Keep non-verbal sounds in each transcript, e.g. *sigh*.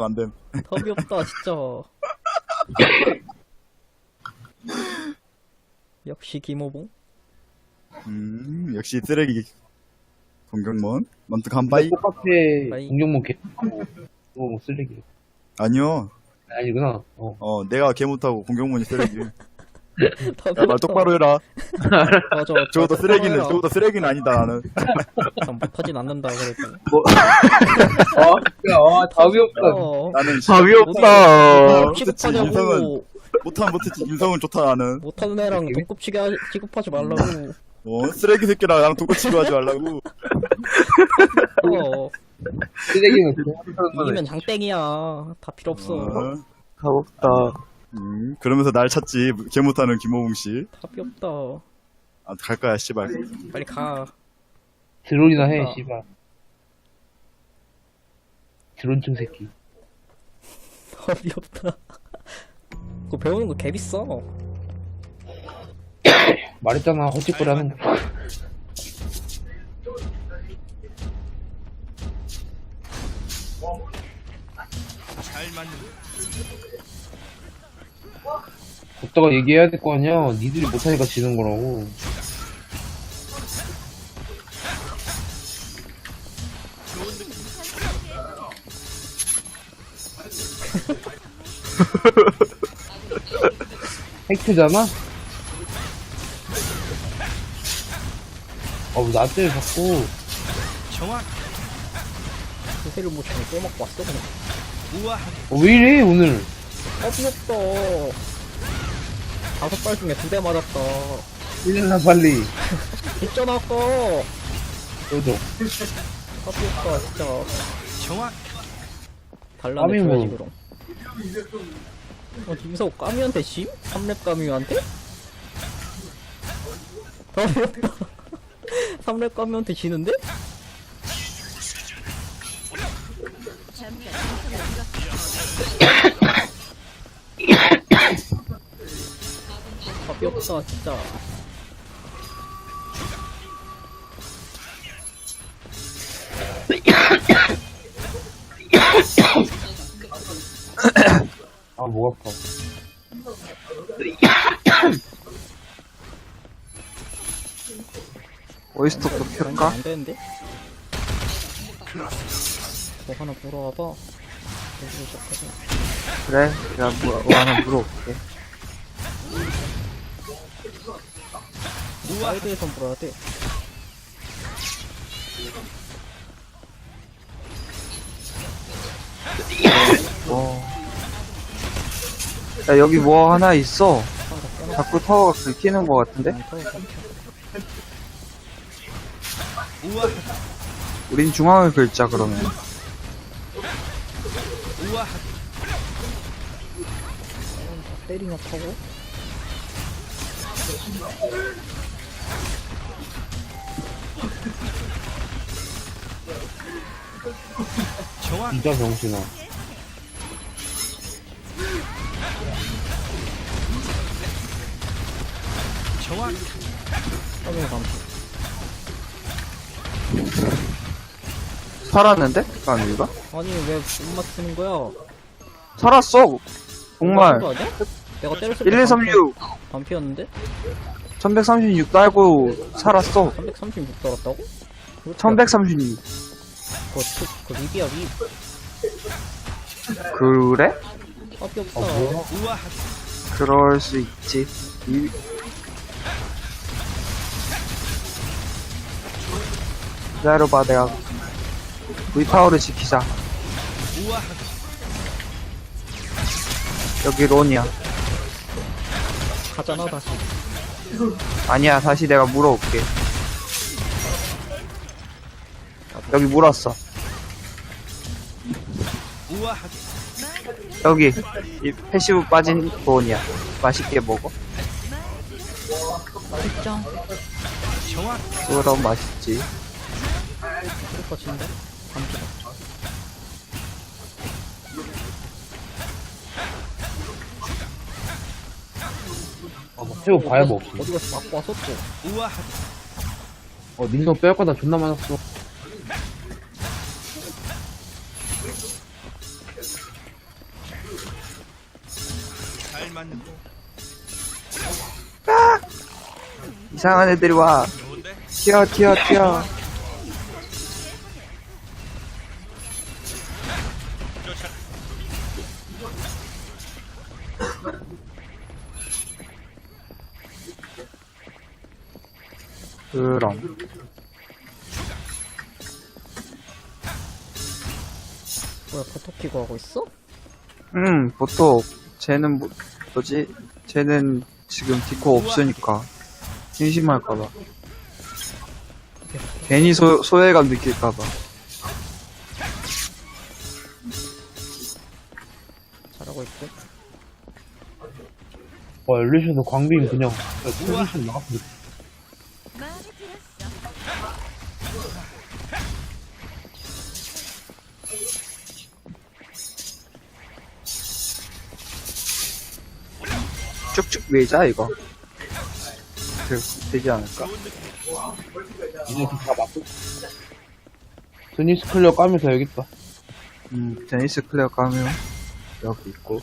안 됨. 답이 없다 진짜 *laughs* 역시 김호봉 음, 역시 쓰레기. 공격몬. 먼트 간바이? 똑같아. 바이. 공룡몬 개. 어, 쓰레기. 아니요. 아니구나. 어. 어, 내가 개 못하고 공격몬이 쓰레기. *laughs* 야, 말 똑바로 해라. *laughs* 맞아 저것도 쓰레기는, 똑바로 해라. 저것도 쓰레기는 아니다, 나는. 난 못하진 않는다 그래도 아, 야, 아, 답이 없다. 어, 나는 답이 없다. 어디 취급하냐고 못하면 못했지. 인성은 좋다, 나는. 못하는 애랑 동급치게 하- 취급하지 말라고 *laughs* 어, 쓰레기 새끼랑 나랑 똑같이 하지 말라고. *laughs* 어, 쓰레기는 그냥 거네. 이기면 장땡이야 다 필요 없어 어, 답 없다. 음, 그러면서 날 찾지. 개 못하는 김호봉 씨. 답이 없다 아, 갈 거야, 씨발. 빨리 가 드론이나 해, 아. 씨발. 드론충 새끼. *laughs* 답이 없다 그거 배우는 거 개비싸 *coughs* 말했잖아, 헛짓거리 하는 거. 걷다가 얘기해야 될 거 아니야. 니들이 못하니까 지는 거라고. 팩트잖아? 어, 나 때려 자꾸. 요새를 못 치면 또 맞고 왔어 그냥 어, 왜 이래, 오늘? 없다 다섯 발 중에 두 대 맞았다 일어나, 빨리. 있잖아 아까 꺼져. 답이 없다 진짜 까미 달라내줘야지 뭐. 그럼 어 김서우 까미한테 심? 3렙 까미한테? *laughs* 없다 3렙 까미한테 지는데? 답이 없다 진짜 목 아파. *coughs* 오이스톡도 켤까? 안 되는데? 뭐 하나 물어와봐. 여기로 시작하자. 그래, 내가 뭐, 뭐 하나 물어볼게. 사이드에서 물어야 돼. 뭐. 야, 여기 뭐 하나 있어. 자꾸 타워가 긁히는 것 같은데? 우린 중앙을 긁자, 그러면. 때리나 타고? 진짜 병신아. 화면 감시. 살았는데? 까미가? 아니, 왜 못 맞추는 거야? 살았어! 정말. 거 아니야? 내가 때렸을 때 1236, 반피였는데? 1136 딸고 살았어. 336 달았다고? 1136. 그거, 그, 그 립이야, 립. 그래? 없다. 아, 뭐야? 그럴 수 있지. 이... 기다려봐, 내가. V타워를 지키자. 여기 론이야. 가잖아, 다시. 아니야, 다시 내가 물어올게. 여기 물었어. 여기, 이 패시브 빠진 론이야. 맛있게 먹어. 맛있죠? 그럼 맛있지. 그거 진데? 아, 막 태워 봐야 뭐 없어. 어디 가서 맞고 왔었어. 어, 민성 뺄 거다 존나 많았어. 이상한 애들이 와. 튀어, 튀어, 튀어. 그럼. 뭐야 포토 키고 하고 있어? 음, 보통, 쟤는 뭐, 뭐지? 쟤는 지금 디코 없으니까. 심심할까봐. 괜히 소, 소외감 느낄까봐. 잘하고 있고 와, 엘리셔서 광빔 그냥, 엘리션 나갔어. 쭉쭉 밀자, 이거. 그, 되지 않을까? 이제 다 맞고. 드니스 클리어 까면서 여기 있다. 음, 데니스 클레어 가면, 여기 있고.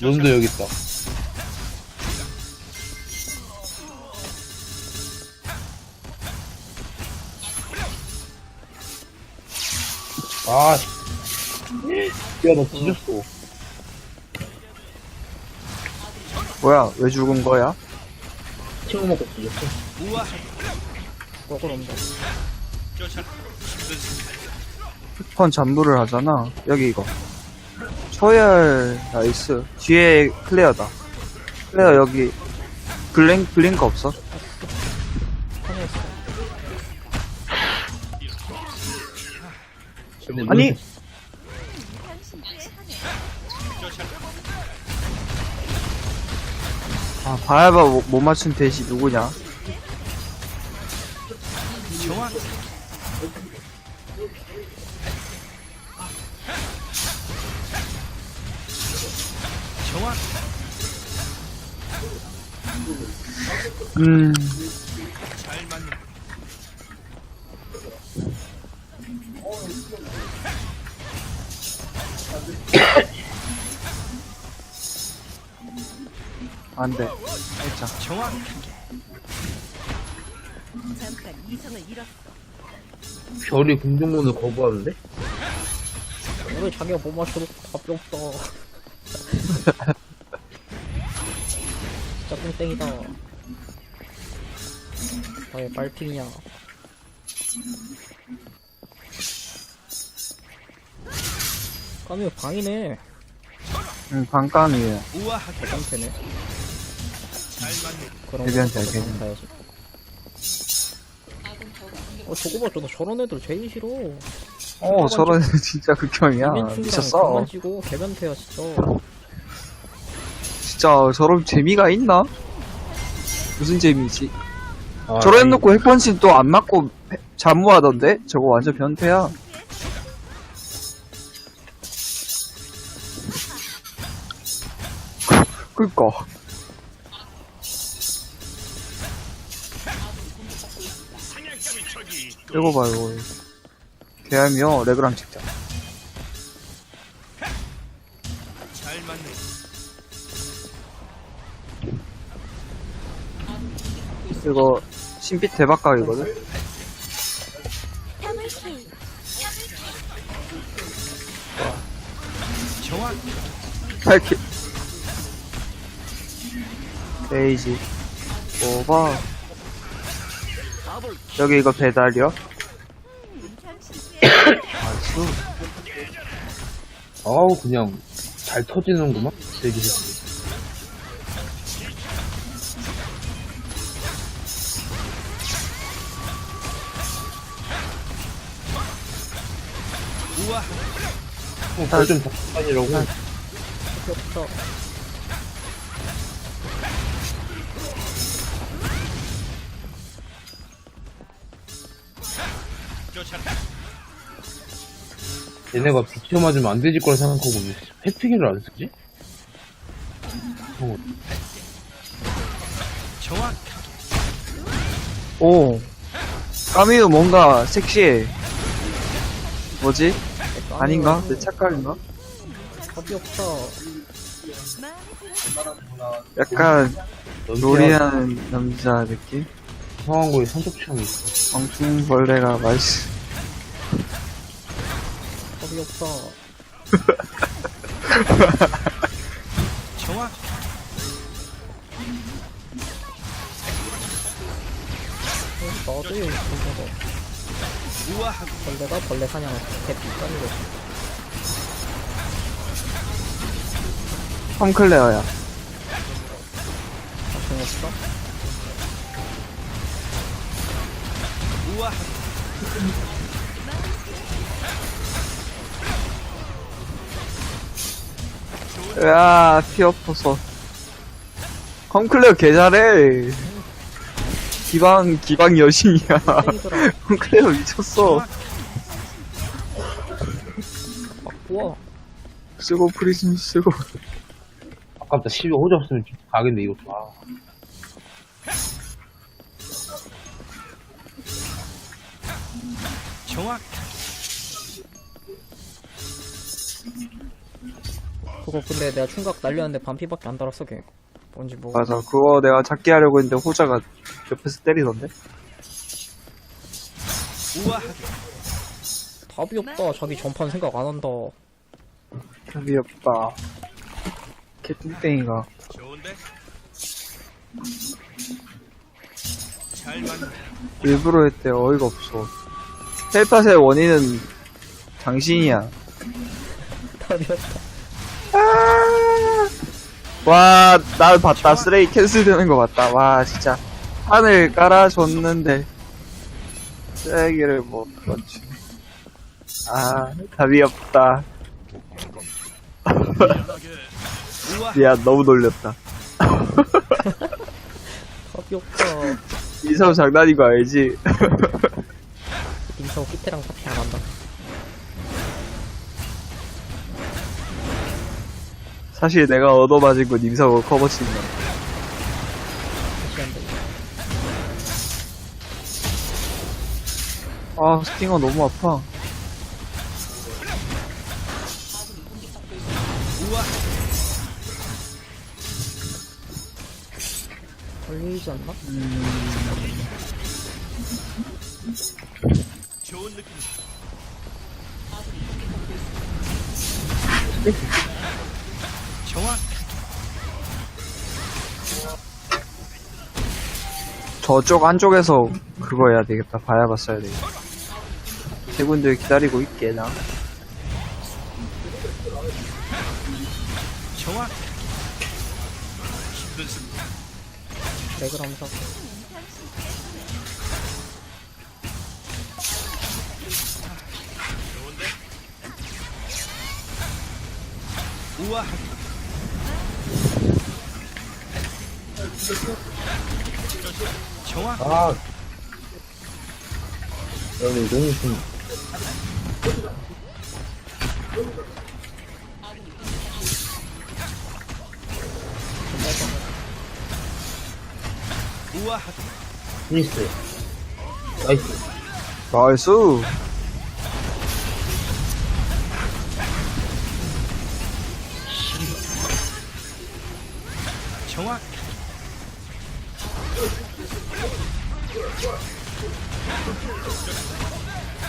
론도 여기 있다. 아, 씨. 야, 나 뒤졌어. 뭐야, 왜 죽은 거야? 치고 먹고 뒤졌어. 거꾸로 온다 펀 잠부를 하잖아. 여기 이거. 초열, 나이스. 뒤에 클레어다. 클레어 여기, 블링, 블링크 없어? 있어 아니! 바야바 못, 못 맞춘 대시 누구냐? 음. 안 돼. 살짝. 잠깐 이성을 잃었어. 별이 공중문을 거부하는데? 왜 자기가 못 맞춰도 답이 없다 진짜 똥땡이다 아왜 빨핑이냐 까미오 방이네 응, 반깡이에요. 대단태네 그런 대변 거잘 되네. 가야지 어 저거 봐 저거 저런 애들 제일 싫어 어, 저런 애들 진짜 극혐이야. 미쳤어. 지고 개변태야 진짜 진짜 저런 재미가 있나? 무슨 재미지? 아, 저런 아니, 해놓고 핵펀치 또 안 맞고 해- 잠무하던데? 저거 완전 변태야. 그니까. 이거 봐, 이거. 개알미요, 레그랑 찍자. 이거, 신빛 대박각이거든? 더블 킬. 팔킬. 베이지. 오버. 여기 이거 배달이요? 나이스. *coughs* 아우, 그냥, 잘 터지는구만? 되게 좋지. 어, 별좀 덕분이라고. 귀엽 얘네가 비켜 맞으면 안 되질 거라 생각하고 왜 회피기를 안 쓰지? 어, 오. 까미도 뭔가 섹시해. 뭐지? 아닌가? 내 착각인가? 답이 들었어. 약간 요리하는 남자 느낌? 거에 성적 취향이 있어. 엉뚱벌레가 맛있어. 답이 없다. 어, 나도 이거 벌레가 벌레 사냥을 까는 거. 펌클레어야. 나중 없 어? 야, 피 엎어서. 컴클레어 개 잘해. 기방, 기방 여신이야. 컴클레어 미쳤어. 막 부어. 쓰고 프리즘 쓰고. 아깝다. 12 호주 없으면 진짜 가겠네, 이것도. 아. 그거 근데 내가 충각 날렸는데 반피밖에 안 달았어 걔. 뭔지 뭐. 맞아, 그거 내가 잡기 하려고 했는데 호자가 옆에서 때리던데? 답이 없다. 자기 전판 생각 안 한다. 답이 없다. 개뚱땡이가. 일부러 했대, 어이가 없어. 헬팟의 원인은 당신이야. 답이 없다. 아! 와, 나 봤다. 쓰레기 캔슬 되는 거 봤다. 와, 진짜. 판을 깔아줬는데, 쓰레기를 못 그렇지. 아, 답이 없다. *laughs* 미안, 너무 놀렸다. 답이 없다. 이사람 장난인 거 알지? 임사고 끼태랑 파티 안 한다. 사실 내가 얻어맞은 건 임사고 커버 친다. 다시 한다. 아, 스팅어 너무 아파. 걸리지 않나? 저쪽 안쪽에서 그거 해야 되겠다. 봐야 봤어야 되겠다. 세분들 기다리고 있게, 나. 레그 아. 여기 너무 좀. 피니스. 나이스. 나이스.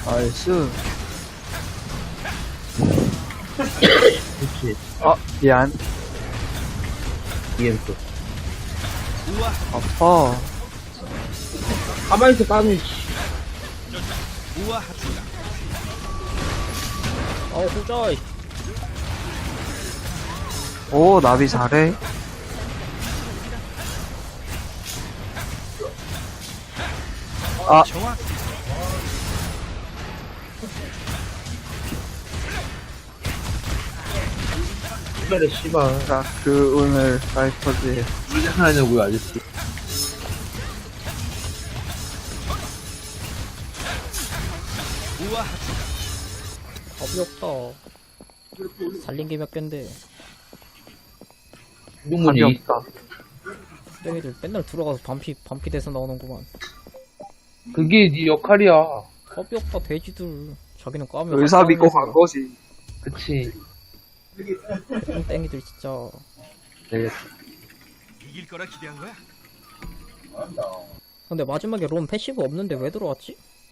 나이스. 그렇지. 아, 미안. EMP. 아파. 가만히 있어, 씨. 아우 후자이. 오, 나비 잘해. 아, 씨발에 씨발. 자, 그 오늘 라이퍼즈에 물 장난하냐고요, 아저씨. 답이 없다. 살린 게 몇 갠데. 이동문이 없다. 땡이들 맨날 들어가서 반피 반피 돼서 나오는구만. 그게 네 역할이야. 답이 없다 돼지들. 자기는 까면 의사 믿고. 간 거지. 그치. 땡땡이들 진짜. 되겠다. 이길 거라 기대한 거야? 근데 마지막에 롬 패시브 없는데 왜 들어왔지?